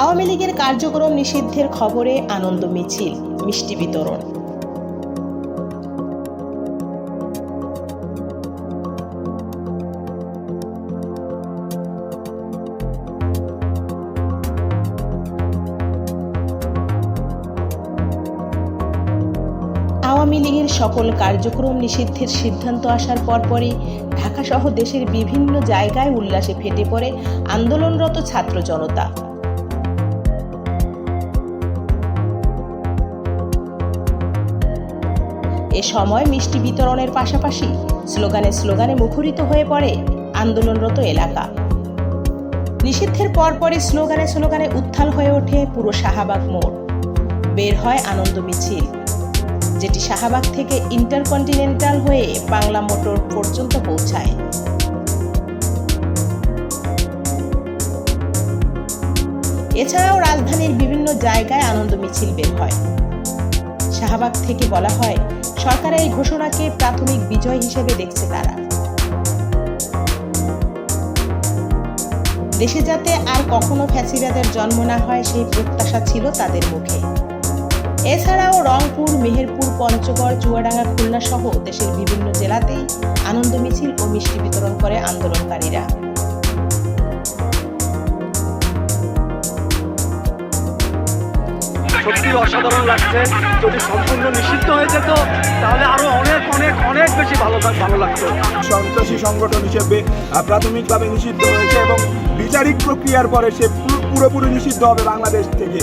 আওয়ামী লীগের কার্যক্রম নিষিদ্ধের খবরে আনন্দ মিছিল, মিষ্টি বিতরণ। আওয়ামী লীগের সকল কার্যক্রম নিষিদ্ধের সিদ্ধান্ত আসার পরপরই ঢাকাসহ দেশের বিভিন্ন জায়গায় উল্লাসে ফেটে পড়ে আন্দোলনরত ছাত্র জনতা। এ সময় মিষ্টি বিতরণের পাশাপাশি স্লোগানে স্লোগানে মুখরিত হয়ে পড়ে আন্দোলনরত এলাকা। নিষিদ্ধের পরপরই স্লোগানে স্লোগানে উত্থাল হয়ে ওঠে পুরো শাহবাগ মোড়। বের হয় আনন্দ মিছিল, যেটি শাহবাগ থেকে ইন্টারকন্টিনেন্টাল হয়ে বাংলা মোটর পর্যন্ত পৌঁছায়। এছাড়াও রাজধানীর বিভিন্ন জায়গায় আনন্দ মিছিল বের হয়। শাহবাগ থেকে বলা হয় সরকারের এই ঘোষণাকে প্রাথমিক বিজয় হিসেবে দেখছে তারা। দেশে যাতে আর কখনো ফ্যাসিবাদের জন্ম না হয়, সেই প্রত্যাশা ছিল তাদের মুখে। এছাড়াও রংপুর, মেহেরপুর, পঞ্চগড়, চুয়াডাঙ্গা খুলনা সহ দেশের বিভিন্ন জেলাতেই আনন্দ মিছিল ও মিষ্টি বিতরণ করে আন্দোলনকারীরা। সত্যি অসাধারণ লাগছে। যদি সম্পূর্ণ নিষিদ্ধ হয়ে যেত, তাহলে আরও অনেক অনেক অনেক বেশি ভালো ভালো লাগতো। সন্ত্রাসী সংগঠন হিসেবে প্রাথমিকভাবে নিষিদ্ধ হয়েছে এবং বিচারিক প্রক্রিয়ার পরে সে পুরো- পুরোপুরি নিষিদ্ধ হবে বাংলাদেশ থেকে।